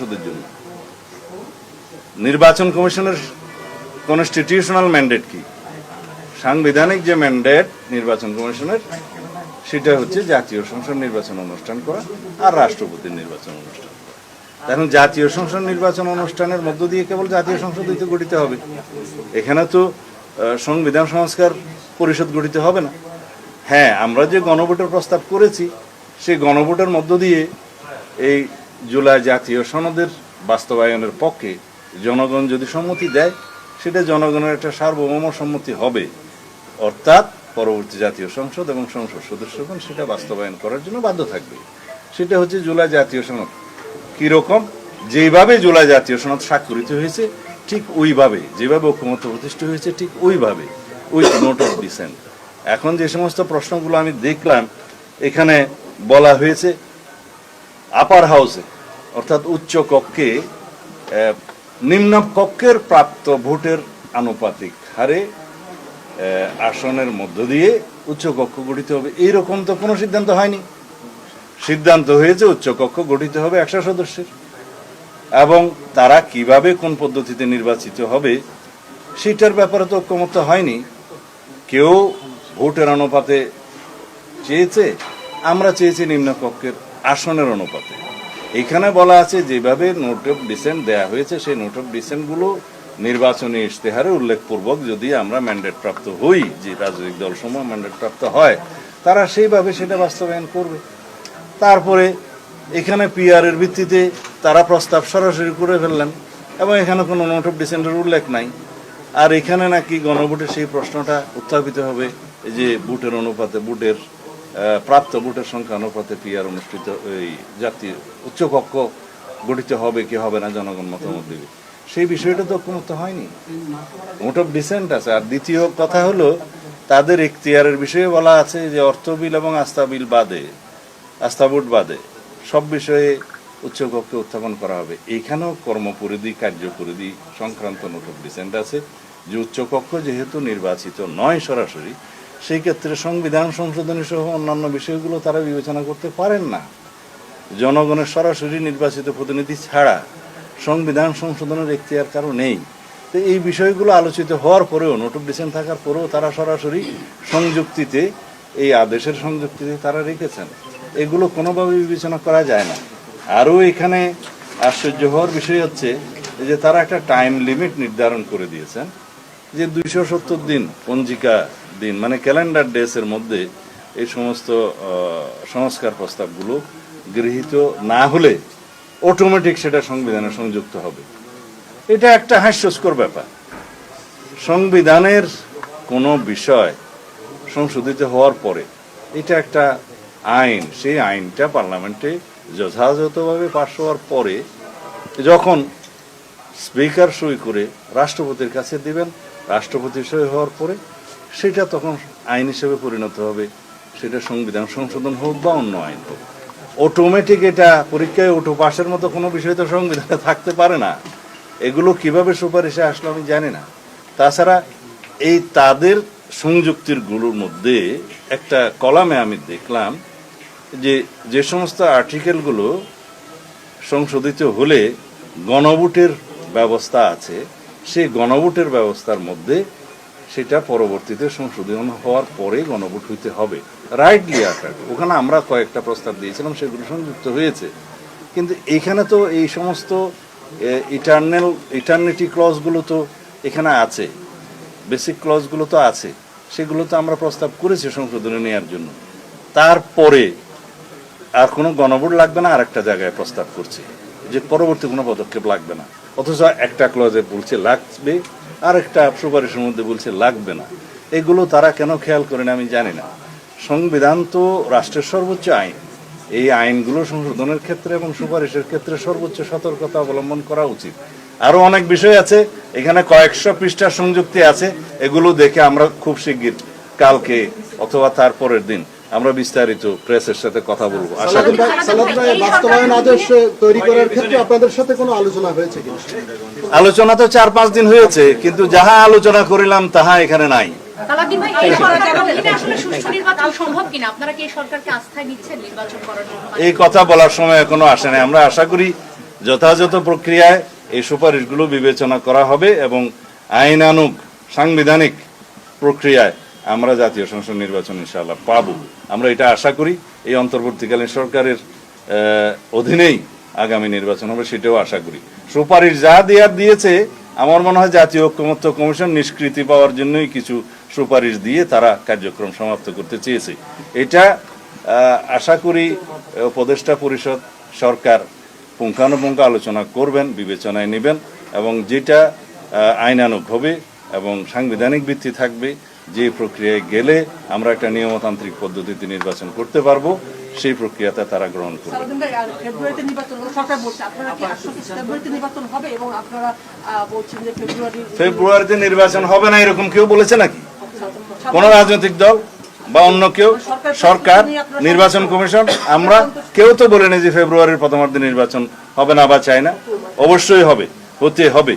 জন্য। নির্বাচন কমিশনের কনস্টিটিউশনাল ম্যান্ডেট কি? সাংবিধানিক যে ম্যান্ডেট নির্বাচন কমিশনের, সেটা হচ্ছে জাতীয় সংসদ নির্বাচন অনুষ্ঠান করা আর রাষ্ট্রপতির নির্বাচন অনুষ্ঠান এখন জাতীয় সংসদ নির্বাচন অনুষ্ঠানের মধ্য দিয়ে কেবল জাতীয় সংসদ তো গঠিত হবে। এখানে তো সংবিধান সংস্কার পরিষদ গঠিত হবে না। হ্যাঁ আমরা যে গণভোটের প্রস্তাব করেছি, সেই গণভোটের মধ্য দিয়ে এই জুলাই জাতীয় সনদের বাস্তবায়নের পক্ষে জনগণ যদি সম্মতি দেয়, সেটা জনগণের একটা সার্বভৌম সম্মতি হবে। অর্থাৎ পরবর্তী জাতীয় সংসদ এবং সংসদ সদস্যগণ সেটা বাস্তবায়ন করার জন্য বাধ্য থাকবে। সেটা হচ্ছে জুলাই জাতীয় সনদ। কীরকম? যেভাবে জুলাই জাতীয় সনদ স্বাক্ষরিত হয়েছে, ঠিক ওইভাবে। যেভাবে ঐক্যমত্য প্রতিষ্ঠিত হয়েছে, ঠিক ওইভাবে। উইথ নোট অফ ডিসেন্ট এখন যে সমস্ত প্রশ্নগুলো আমি দেখলাম, এখানে বলা হয়েছে আপার হাউসে অর্থাৎ উচ্চ কক্ষে নিম্ন কক্ষের প্রাপ্ত ভোটের আনুপাতিক হারে আসনের মধ্য দিয়ে উচ্চ কক্ষ গঠিত হবে। এইরকম তো কোনো সিদ্ধান্ত হয়নি। সিদ্ধান্ত হয়েছে উচ্চ কক্ষ গঠিত হবে একশো সদস্যের। এবং তারা কীভাবে কোন পদ্ধতিতে নির্বাচিত হবে, সেটার ব্যাপারে তো ঐক্যমত্য হয়নি। কেউ ভোটের অনুপাতে চেয়েছে, আমরা চেয়েছি নিম্নকক্ষের আসনের অনুপাতে। এখানে বলা আছে, যেভাবে নোট অফ ডিসেন্ট দেয়া হয়েছে, সেই নোট অফ ডিসেন্টগুলো নির্বাচনী ইশতেহারে উল্লেখপূর্বক যদি আমরা ম্যান্ডেট প্রাপ্ত হই, যে রাজনৈতিক দলসমূহ ম্যান্ডেট প্রাপ্ত হয়, তারা সেইভাবে সেটা বাস্তবায়ন করবে। তারপরে এখানে পিআরের ভিত্তিতে তারা প্রস্তাব সরাসরি করে ফেললেন, এবং এখানে কোনো নোট অফ ডিসেন্টের উল্লেখ নাই। আর এখানে নাকি গণভোটের সেই প্রশ্নটা উত্থাপিত হবে যে বুটের অনুপাতে বুটের প্রাপ্ত ভোটের সংখ্যা অনুপাতে পিআর অনুষ্ঠিত, এই জাতীয় উচ্চকক্ষ গঠিত হবে কি হবে না জনগণ মতামত দেবে। সেই বিষয়টা তো ঐক্যমত হয়নি। মোট অফ ডিসেন্ট আছে। আর দ্বিতীয় কথা হলো, তাদের এখতিয়ারের বিষয়ে বলা আছে যে অর্থ বিল এবং আস্থা বিল বাদে, আস্থা ভোট বাদে, সব বিষয়ে উচ্চকক্ষে উত্থাপন করা হবে। এইখানেও কর্মপরিধি, কার্যপরিধি সংক্রান্ত নোট অফ ডিসেন্ট আছে। যে উচ্চকক্ষ যেহেতু নির্বাচিত নয় সরাসরি সেই ক্ষেত্রে সংবিধান, সংশোধনী সহ অন্যান্য বিষয়গুলো তারা বিবেচনা করতে পারেন না। জনগণের সরাসরি নির্বাচিত প্রতিনিধি ছাড়া সংবিধান, সংশোধনের এখতিয়ার কারও নেই। তো এই বিষয়গুলো আলোচিত হওয়ার পরেও, নোট অফ থাকার পরেও তারা সরাসরি সংযুক্তিতে, এই আদেশের সংযুক্তিতে তারা রেখেছেন। এগুলো কোনোভাবে বিবেচনা করা যায় না। আরও এখানে আশ্চর্য হওয়ার বিষয় হচ্ছে যে তারা একটা টাইম লিমিট নির্ধারণ করে দিয়েছেন, যে দুইশো সত্তর দিন পঞ্জিকা দিন মানে ক্যালেন্ডার ডেসের মধ্যে এই সমস্ত সংস্কার প্রস্তাবগুলো গৃহীত না হলে অটোমেটিক সেটা সংবিধানে সংযুক্ত হবে। এটা একটা হাস্যস্কর ব্যাপার। সংবিধানের কোনো বিষয় সংশোধিত হওয়ার পরে এটা একটা আইন, সেই আইনটা পার্লামেন্টে যথাযথভাবে পাশ হওয়ার পরে যখন স্পিকার সই করে রাষ্ট্রপতির কাছে দিবেন, রাষ্ট্রপতি সই হওয়ার পরে সেটা তখন আইন হিসেবে পরিণত হবে। সেটা সংবিধান সংশোধন হোক বা অন্য আইন হোক। অটোমেটিক এটা পরীক্ষায় ওঠো পাশের মতো কোনো বিষয় তো সংবিধানে থাকতে পারে না। এগুলো কীভাবে সুপারিশে আসলো আমি জানি না। তাছাড়া এই তাদের সংযুক্তিরগুলোর মধ্যে একটা কলামে আমি দেখলাম যে যে সমস্ত আর্টিকেলগুলো সংশোধিত হলে গণভোটের ব্যবস্থা আছে। সেই গণভোটের ব্যবস্থার মধ্যে সেটা পরবর্তীতে সংশোধন হওয়ার পরে গণভোট হইতে হবে। রাইটলি আকার। ওখানে আমরা কয়েকটা প্রস্তাব দিয়েছিলাম, সেগুলো সংযুক্ত হয়েছে। কিন্তু এখানে তো এই সমস্ত ইটার্নাল ইটার্নিটি ক্লজগুলো তো এখানে আছে। বেসিক ক্লজগুলো তো আছে। সেগুলো তো আমরা প্রস্তাব করেছি সংশোধনে নেওয়ার জন্য। তারপরে আর কোনো গণভোট লাগবে না আর একটা জায়গায় প্রস্তাব করছে। যে পরবর্তী কোনো পদক্ষেপ লাগবে না। অথচ একটা ক্লজে বলছে, লাগবে আর একটা সুপারিশের মধ্যে বলছে লাগবে না। এগুলো তারা কেন খেয়াল করে না আমি জানি না। সংবিধান তো রাষ্ট্রের সর্বোচ্চ আইন। এই আইনগুলো সংশোধনের ক্ষেত্রে এবং সুপারিশের ক্ষেত্রে সর্বোচ্চ সতর্কতা অবলম্বন করা উচিত। আরও অনেক বিষয় আছে, এখানে কয়েকশো পৃষ্ঠার সংযুক্তি আছে, এগুলো দেখে আমরা খুব শিগগির কালকে অথবা তার পরের দিন আমরা বিস্তারিত প্রেসের সাথে কথা বলব। আশা করি বাস্তবায়ন আদেশ তৈরি করার ক্ষেত্রে আপনাদের সাথে কোনো আলোচনা হয়েছে আলোচনা তো চার পাঁচ দিন হয়েছে কিন্তু যাহা আলোচনা করিলাম তাহা এখানে নাই। এই সরকার এটা আসলে সুষ্ঠু নির্বাচন সম্ভব কিনা? আপনারা কি এই সরকারকে আস্থায় নিচ্ছেন নির্বাচন করার জন্য? এই কথা বলার সময় এখনও আসে নাই। আমরা আশা করি যথাযথ প্রক্রিয়ায় এই সুপারিশগুলো বিবেচনা করা হবে এবং আইনানুগ সাংবিধানিক প্রক্রিয়ায় আমরা জাতীয় সংসদ নির্বাচন ইনশাআল্লাহ পাবো। আমরা এটা আশা করি এই অন্তর্বর্তীকালীন সরকারের অধীনেই আগামী নির্বাচন হবে সেটাও আশা করি। সুপারিশ যা দেওয়ার দিয়েছে আমার মনে হয় জাতীয় ঐক্যমত্য কমিশন নিষ্কৃতি পাওয়ার জন্যই কিছু সুপারিশ দিয়ে তারা কার্যক্রম সমাপ্ত করতে চেয়েছে। এটা আশা করি উপদেষ্টা পরিষদ সরকার পুঙ্খানুপুঙ্খ আলোচনা করবেন বিবেচনায় নেবেন এবং যেটা আহ, আইনানুগ হবে এবং সাংবিধানিক ভিত্তি থাকবে যে প্রক্রিয়ায় গেলে আমরা একটা নিয়মতান্ত্রিক পদ্ধতিতে নির্বাচন করতে পারব সেই প্রক্রিয়াতে তারা গ্রহণ করবে। ফেব্রুয়ারিতে নির্বাচন হবে না এরকম কেউ বলেছে নাকি? কোন রাজনৈতিক দল বা অন্য কেউ? সরকার নির্বাচন কমিশন আমরা কেউ তো বলিনি যে ফেব্রুয়ারির প্রথমার্ধে নির্বাচন হবে না বা চাই না। অবশ্যই হবে হতে হবে।